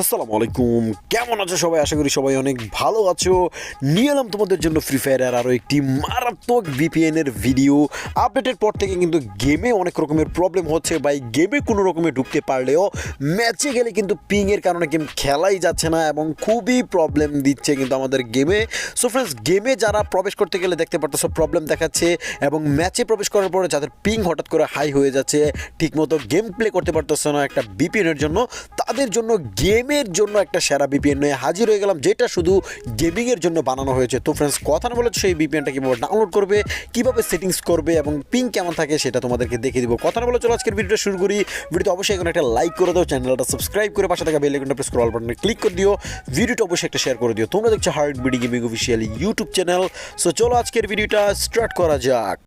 আসসালামু আলাইকুম। কেমন আছো সবাই? আশা করি সবাই অনেক ভালো আছো। নিয়ে এলাম তোমাদের জন্য ফ্রি ফায়ারের আরও একটি মারাত্মক এর ভিডিও আপডেটের পর থেকে কিন্তু গেমে অনেক রকমের প্রবলেম হচ্ছে বা এই গেমে কোনো রকমে ঢুকতে পারলেও ম্যাচে গেলে কিন্তু পিংয়ের কারণে গেম খেলাই যাচ্ছে না এবং খুবই প্রবলেম দিচ্ছে কিন্তু আমাদের গেমে সো ফ্রেন্ডস গেমে যারা প্রবেশ করতে গেলে দেখতে পারতেছো প্রবলেম দেখাচ্ছে এবং ম্যাচে প্রবেশ করার পরে যাদের পিং হঠাৎ করে হাই হয়ে যাচ্ছে, ঠিকমতো গেম প্লে করতে পারতেছে না একটা বিপিএনের জন্য, তাদের জন্য গেমের জন্য একটা সেরা বিপিএন নিয়ে হাজির হয়ে গেলাম, যেটা শুধু গেমিংয়ের জন্য বানানো হয়েছে। তো ফ্রেন্ডস কথা না বলে সেই বিপিএনটা কীভাবে ডাউনলোড করবে, কীভাবে সেটিংস করবে এবং পিং কেমন থাকে সেটা তোমাদেরকে দেখিয়ে দিব। কথা না বলে চলো আজকের ভিডিওটা শুরু করি। ভিডিওতে অবশ্যই এখন একটা লাইক করে দাও চ্যানেলটা সাবস্ক্রাইব করে পাশে থাকা বেল আইকনটা প্রেস করে অল বাটনে ক্লিক করে দিও। ভিডিওটা অবশ্যই একটা শেয়ার করে দিও। তোমরা দেখছ hard BD gaming official YouTube channel so চলো আজকের ভিডিওটা স্টার্ট করা যাক।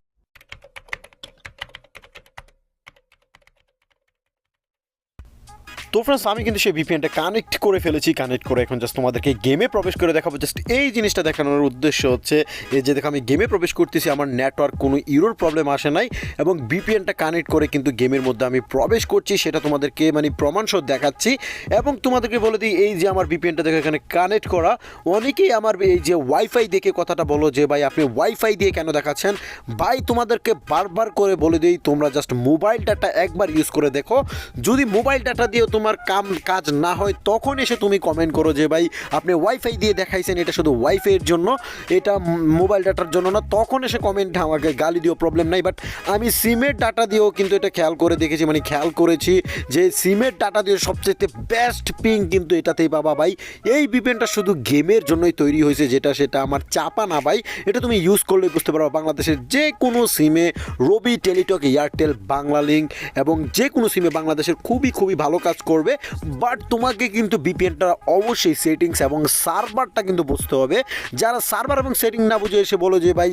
তো ফ্রেন্ডস আমি কিন্তু সেই ভিপিএনটা কানেক্ট করে ফেলেছি কানেক্ট করে এখন জাস্ট তোমাদেরকে গেমে প্রবেশ করে দেখাবো। জাস্ট এই জিনিসটা দেখানোর উদ্দেশ্য হচ্ছে, এই যে দেখো আমি গেমে প্রবেশ করতেছি, আমার নেটওয়ার্ক কোনো ইউরোর প্রবলেম আসে নাই এবং ভিপিএনটা কানেক্ট করে কিন্তু গেমের মধ্যে আমি প্রবেশ করছি, সেটা তোমাদেরকে মানে প্রমাণসহ দেখাচ্ছি। এবং তোমাদেরকে বলে দিই, এই যে আমার ভিপিএনটা দেখো এখানে কানেক্ট করা, অনেকেই আমার এই যে ওয়াইফাই দেখে কথাটা বলো যে, ভাই, আপনি ওয়াইফাই দিয়ে কেন দেখাচ্ছেন? ভাই, তোমাদেরকে বারবার করে বলে দিই, তোমরা জাস্ট মোবাইল ডাটা একবার ইউজ করে দেখো। যদি মোবাইল ডাটা দিয়ে তোমার কাম, কাজ না হয়, তখন এসে তুমি কমেন্ট করো যে, ভাই, আপনি ওয়াইফাই দিয়ে দেখাইছেন, এটা শুধু ওয়াইফাইয়ের জন্য, এটা মোবাইল ডাটার জন্য না। তখন এসে কমেন্ট আমাকে গালি দিও প্রবলেম নাই। বাট আমি সিমের ডাটা দিয়েও কিন্তু এটা খেয়াল করে দেখেছি মানে খেয়াল করেছি যে সিমের ডাটা দিয়ে সবচেয়ে বেস্ট পিং কিন্তু এটাতেই পাবা, ভাই। এই বিপেনটা শুধু গেমের জন্যই তৈরি হয়েছে, যেটা সেটা আমার চাপা না, ভাই। এটা তুমি ইউজ করলে বুঝতে পারো বাংলাদেশের যে কোনো সিমে Robi Teletalk Airtel Banglalink এবং যে কোনো সিমে বাংলাদেশের খুবই খুবই ভালো কাজ করবে বাট তোমাকে কিন্তু বিপিএনটা অবশ্যই সেটিংস এবং সার্ভারটা কিন্তু বুঝতে হবে। যারা সার্ভার এবং সেটিং না বুঝে এসে বলো যে, ভাই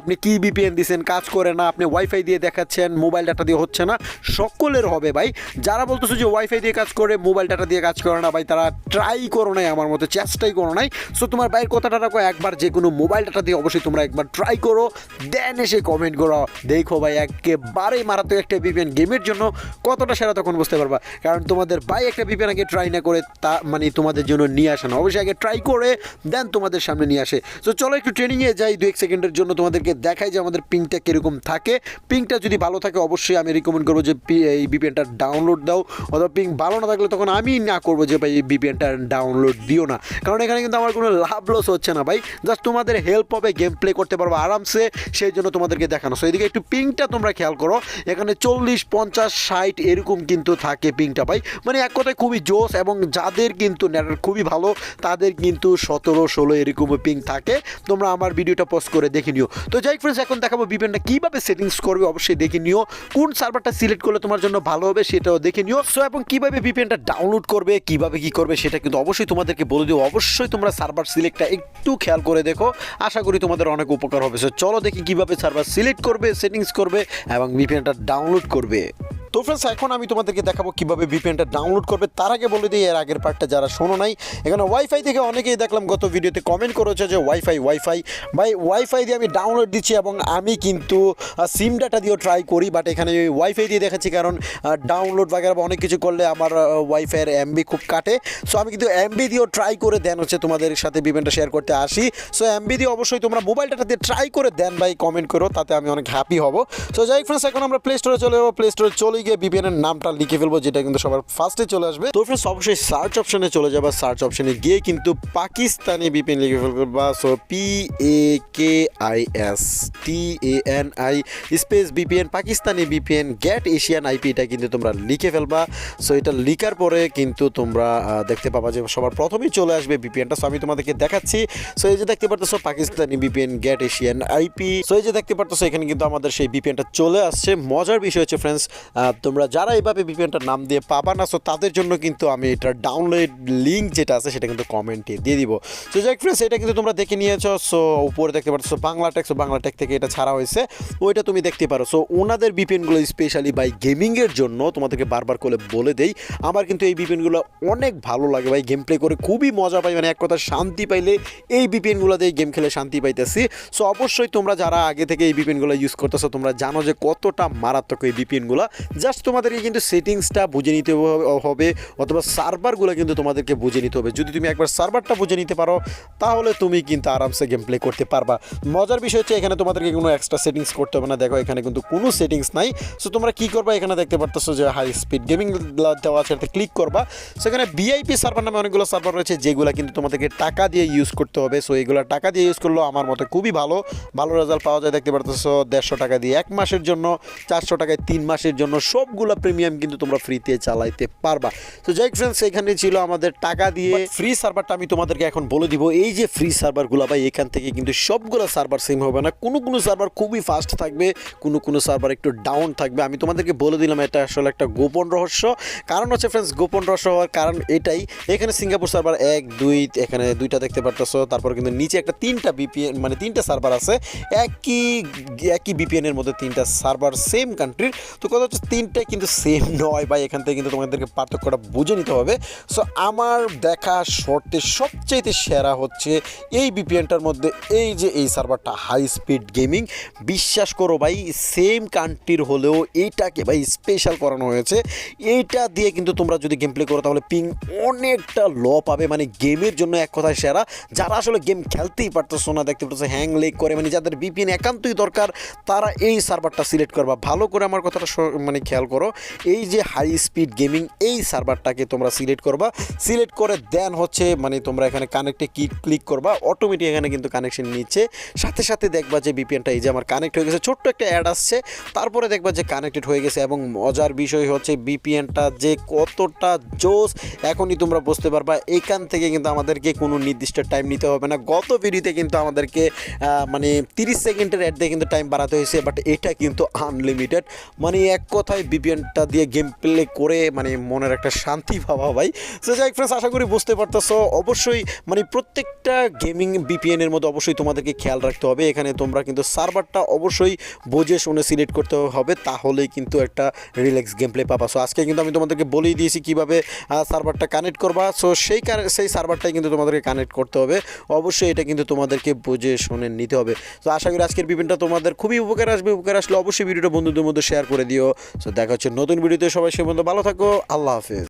আপনি কি বিপিএন দিছেন? কাজ করে না, আপনি ওয়াইফাই দিয়ে দেখাচ্ছেন মোবাইল ডাটা দিয়ে হচ্ছে না। সকলের হবে ভাই। যারা বলতেছো যে ওয়াইফাই দিয়ে কাজ করে মোবাইল ডাটা দিয়ে কাজ করে না, ভাই, তারা ট্রাই করো নাই আমার মতো, চেষ্টাই করো নাই। সো তোমার ভাইয়ের কথাটা রাখো, একবার যে কোনো মোবাইল ডাটা দিয়ে অবশ্যই তোমরা একবার ট্রাই করো দেন এসে কমেন্ট করো। দেখো ভাই, একেবারেই মারাত্মক একটা বিপিএন গেমের জন্য কতটা সেরা, তখন বুঝতে পারবা। কারণ তোমাদের ভাই একটা বিপিএন আগে ট্রাই না করে তা মানে তোমাদের জন্য নিয়ে আসে না। অবশ্যই আগে ট্রাই করে দেন তোমাদের সামনে নিয়ে আসে। তো চলো একটু ট্রেনিংয়ে যাই দু এক সেকেন্ডের জন্য তোমাদেরকে দেখাই যে আমাদের পিংটা কীরকম থাকে। পিংটা যদি ভালো থাকে, অবশ্যই আমি রিকমেন্ড করব যে এই বিপিএনটা ডাউনলোড দাও। অথবা পিং ভালো না থাকলে তখন আমি না করব যে ভাই এই বিপিএনটা ডাউনলোড দিও না। কারণ এখানে কিন্তু আমার কোনো লাভ লস হচ্ছে না ভাই। জাস্ট তোমাদের হেল্প হবে গেম প্লে করতে পারব আরামসে, সেই জন্য তোমাদেরকে দেখানো। সো এদিকে একটু পিংটা তোমরা খেয়াল করো। এখানে চল্লিশ, পঞ্চাশ, ষাট এরকম কিন্তু থাকে পিংটা ভাই। মানে এক কথায় খুবই জোস এবং যাদের কিন্তু নেটওয়ার্ক খুবই ভালো, তাদের কিন্তু সতেরো, ষোলো এরকম পিং থাকে। তোমরা আমার ভিডিওটা পোস্ট করে দেখে নিও। তো যাই ফ্রেন্ডস এখন দেখাবো বিপিএনটা কীভাবে সেটিংস করবে, অবশ্যই দেখে নিও। কোন সার্ভারটা সিলেক্ট করলে তোমার জন্য ভালো হবে সেটাও দেখে নিও। সো এবং কীভাবে বিপিএনটা ডাউনলোড করবে, কীভাবে কী করবে সেটা কিন্তু অবশ্যই তোমাদেরকে বলে দিও। অবশ্যই তোমরা সার্ভার সিলেক্টটা একটু খেয়াল করে দেখো। আশা করি তোমাদের অনেক উপকার হবে। সো চলো দেখি কীভাবে সার্ভার সিলেক্ট করবে সেটিংস করবে এবং বিপিএনটা ডাউনলোড করবে। তো ফ্রেন্ডস এখন আমি তোমাদেরকে দেখাবো কীভাবে ভিপিএনটা ডাউনলোড করবে। তার আগে বলে দিই, এর আগের পার্টটা যারা শোনো নাই, এখানে ওয়াইফাই থেকে অনেকেই দেখলাম গত ভিডিওতে কমেন্ট করেছে যে ওয়াইফাই ওয়াইফাই ভাই ওয়াইফাই দিয়ে আমি ডাউনলোড দিচ্ছি এবং আমি কিন্তু সিম ডাটা দিয়েও ট্রাই করি বাট এখানে ওয়াইফাই দিয়ে দেখাচ্ছি কারণ ডাউনলোড বাগেরা বা অনেক কিছু করলে আমার ওয়াইফাইয়ের এমবি খুব কাটে। সো আমি কিন্তু এমবি দিয়েও ট্রাই করে দেন হচ্ছে তোমাদের সাথে ভিপিএনটা শেয়ার করতে আসি। সো এমবি দিয়ে অবশ্যই তোমরা মোবাইল ডাটা দিয়ে ট্রাই করে দেন ভাই কমেন্ট করো, তাতে আমি অনেক হ্যাপি হব। সো যাই ফ্রেন্ডস এখন আমরা প্লে স্টোরে চলে যাব। প্লে স্টোরে চলে গিয়ে বিপিএন এর নামটা লিখে ফেলব, যেটা কিন্তু সবার ফার্স্টে চলে আসবে। তো ফ্রেন্ডস অবশ্যই সার্চ অপশনে চলে যাবা। সার্চ অপশনে গিয়ে কিন্তু পাকিস্তানি বিপিএন লিখে ফেলবা so P A K I S T A N I space VPN Pakistani VPN get Asian IP এটা কিন্তু তোমরা লিখে ফেলবা। সো এটা লিখার পরে কিন্তু তোমরা দেখতে পাবা যে সবার প্রথমেই চলে আসবে বিপিএনটা সো আমি তোমাদেরকে দেখাচ্ছি। সো এই যে দেখতে পারতেছো, Pakistani VPN get Asian IP so এই যে দেখতে পারতেছো, এখানে কিন্তু আমাদের সেই বিপিএনটা চলে আসছে। মজার বিষয় হচ্ছে ফ্রেন্ডস তোমরা যারা এইভাবে ভিপিএনটার নাম দিয়ে পাবা না সো তাদের জন্য কিন্তু আমি এটার ডাউনলোড লিঙ্ক যেটা আছে সেটা কিন্তু কমেন্টে দিয়ে দিব। সো যাই ফ্রেন্ডস এটা কিন্তু তোমরা দেখে নিয়েছো সো উপরে দেখতে পাচ্ছ Bangla tech so Bangla tech থেকে এটা ছাড়া হয়েছে। ওইটা তুমি দেখতে পারো। সো ওনাদের ভিপিএনগুলো স্পেশালি বাই গেমিংয়ের জন্য তোমাদেরকে বারবার করে বলে দেই, আমার কিন্তু এই ভিপিএনগুলো অনেক ভালো লাগে ভাই গেম প্লে করে খুবই মজা পাই মানে এক কথা শান্তি পাইলে এই ভিপিএনগুলো দিয়ে গেম খেলে শান্তি পাইতেছি। সো অবশ্যই তোমরা যারা আগে থেকে এই ভিপিএনগুলো ইউজ করতেছো, তোমরা জানো যে কতটা মারাত্মক এই ভিপিএনগুলো জাস্ট তোমাদেরকে কিন্তু সেটিংসটা বুঝে নিতে হবে- অথবা সার্ভারগুলো কিন্তু তোমাদেরকে বুঝে নিতে হবে। যদি তুমি একবার সার্ভারটা বুঝে নিতে পারো, তাহলে তুমি কিন্তু আরামসে গেম প্লে করতে পারবা। মজার বিষয় হচ্ছে এখানে তোমাদেরকে কোনো এক্সট্রা সেটিংস করতে হবে না। দেখো, এখানে কিন্তু কোনো সেটিংস নাই। সো তোমরা কী করবা? এখানে দেখতে পারতেছো যে হাই স্পিড গেমিং দেওয়া আছে ক্লিক করবা। সেখানে ভিআইপি সার্ভার নামে অনেকগুলো সার্ভার রয়েছে, যেগুলো কিন্তু তোমাদেরকে টাকা দিয়ে ইউজ করতে হবে। সো এগুলো টাকা দিয়ে ইউজ করলেও আমার মতে খুবই ভালো। ভালো রেজাল্ট পাওয়া যায়, দেখতে পারতেছো, দেড়শো টাকা দিয়ে এক মাসের জন্য, চারশো টাকায় তিন মাসের জন্য সবগুলো প্রিমিয়াম কিন্তু তোমরা ফ্রিতে চালাইতে পারবা। তো যাই ফ্রেন্ডস এখানে ছিল আমাদের টাকা দিয়ে। ফ্রি সার্ভারটা আমি তোমাদেরকে এখন বলে দিব, এই যে ফ্রি সার্ভারগুলো ভাই, এখান থেকে কিন্তু সবগুলো সার্ভার সেম হবে না। কোনো কোনো সার্ভার খুবই ফাস্ট থাকবে, কোনো কোনো সার্ভার একটু ডাউন থাকবে। আমি তোমাদেরকে বলে দিলাম, এটা আসলে একটা গোপন রহস্য। কারণ হচ্ছে ফ্রেন্ডস গোপন রহস্য হওয়ার কারণ এটাই। এখানে সিঙ্গাপুর সার্ভার এক, দুই, এখানে দুইটা দেখতে পারতেছো। তারপর কিন্তু নিচে একটা তিনটা বিপিএন মানে তিনটা সার্ভার আছে। একই একই বিপিএন এর মধ্যে তিনটা সার্ভার সেম কান্ট্রির তো কথা হচ্ছে তিনটাই কিন্তু সেম নয় বা এখান থেকে কিন্তু তোমাদেরকে পার্থক্যটা বুঝে নিতে হবে। সো আমার দেখা শর্টে সবচেয়ে সেরা হচ্ছে এই বিপিএনটার মধ্যে এই যে এই সার্ভারটা হাই স্পিড গেমিং বিশ্বাস করো ভাই সেম কান্ট্রির হলেও এইটাকে ভাই স্পেশাল করানো হয়েছে। এইটা দিয়ে কিন্তু তোমরা যদি গেম প্লে করো, তাহলে পিং অনেকটা ল পাবে। মানে গেমের জন্য এক কথায় সেরা। যারা আসলে গেম খেলতেই পারতেছো না, দেখতে পারতেছো হ্যাং লেগ করে মানে যাদের বিপিএন একান্তই দরকার, তারা এই সার্ভারটা সিলেক্ট করবা। ভালো করে আমার কথাটা মানে খেয়াল করো। এই যে হাই স্পিড গেমিং এই সার্ভারটাকে তোমরা সিলেক্ট করবা। সিলেক্ট করে দেন হচ্ছে মানে তোমরা এখানে কানেক্টে কি ক্লিক করবা। অটোমেটিক এখানে কিন্তু কানেকশন নিচ্ছে। সাথে সাথে দেখবা যে বিপিএনটা এই যে আমার কানেক্ট হয়ে গেছে। ছোট্ট একটা অ্যাড আসছে। তারপরে দেখবা যে কানেক্টেড হয়ে গেছে এবং মজার বিষয় হচ্ছে বিপিএনটা যে কতটা জোস এখনই তোমরা বুঝতে পারবা। এখান থেকে কিন্তু আমাদেরকে কোনো নির্দিষ্ট টাইম নিতে হবে না। গত ভিডিওতে কিন্তু আমাদেরকে মানে তিরিশ সেকেন্ডের অ্যাড দিয়ে কিন্তু টাইম বাড়াতে হয়েছে বাট এটা কিন্তু আনলিমিটেড মানে এক কথায় বিপিএনটা দিয়ে গেম প্লে করে মানে মনের একটা শান্তি পাওয়া ভাই। সো যাই ফ্রেন্ডস আশা করি বুঝতে পারতেছো। অবশ্যই মানে প্রত্যেকটা গেমিং বিপিএন এর মধ্যে অবশ্যই তোমাদেরকে খেয়াল রাখতে হবে। এখানে তোমরা কিন্তু সার্ভারটা অবশ্যই বুঝে শুনে সিলেক্ট করতে হবে, তাহলেই কিন্তু একটা রিল্যাক্স গেম প্লে পাবা। সো আজকে কিন্তু আমি তোমাদেরকে বলেই দিয়েছি কীভাবে সার্ভারটা কানেক্ট করবা। সো সেই সেই সার্ভারটাই কিন্তু তোমাদেরকে কানেক্ট করতে হবে। অবশ্যই এটা কিন্তু তোমাদেরকে বুঝে শুনে নিতে হবে। তো আশা করি আজকের বিভিন্নটা তোমাদের খুবই উপকার আসবে। উপকার আসলে অবশ্যই ভিডিওটা বন্ধুদের মধ্যে শেয়ার করে দিও। সো দেখা হচ্ছে নতুন ভিডিওতে। সবাই সে বন্ধু ভালো থাকো। আল্লাহ হাফেজ।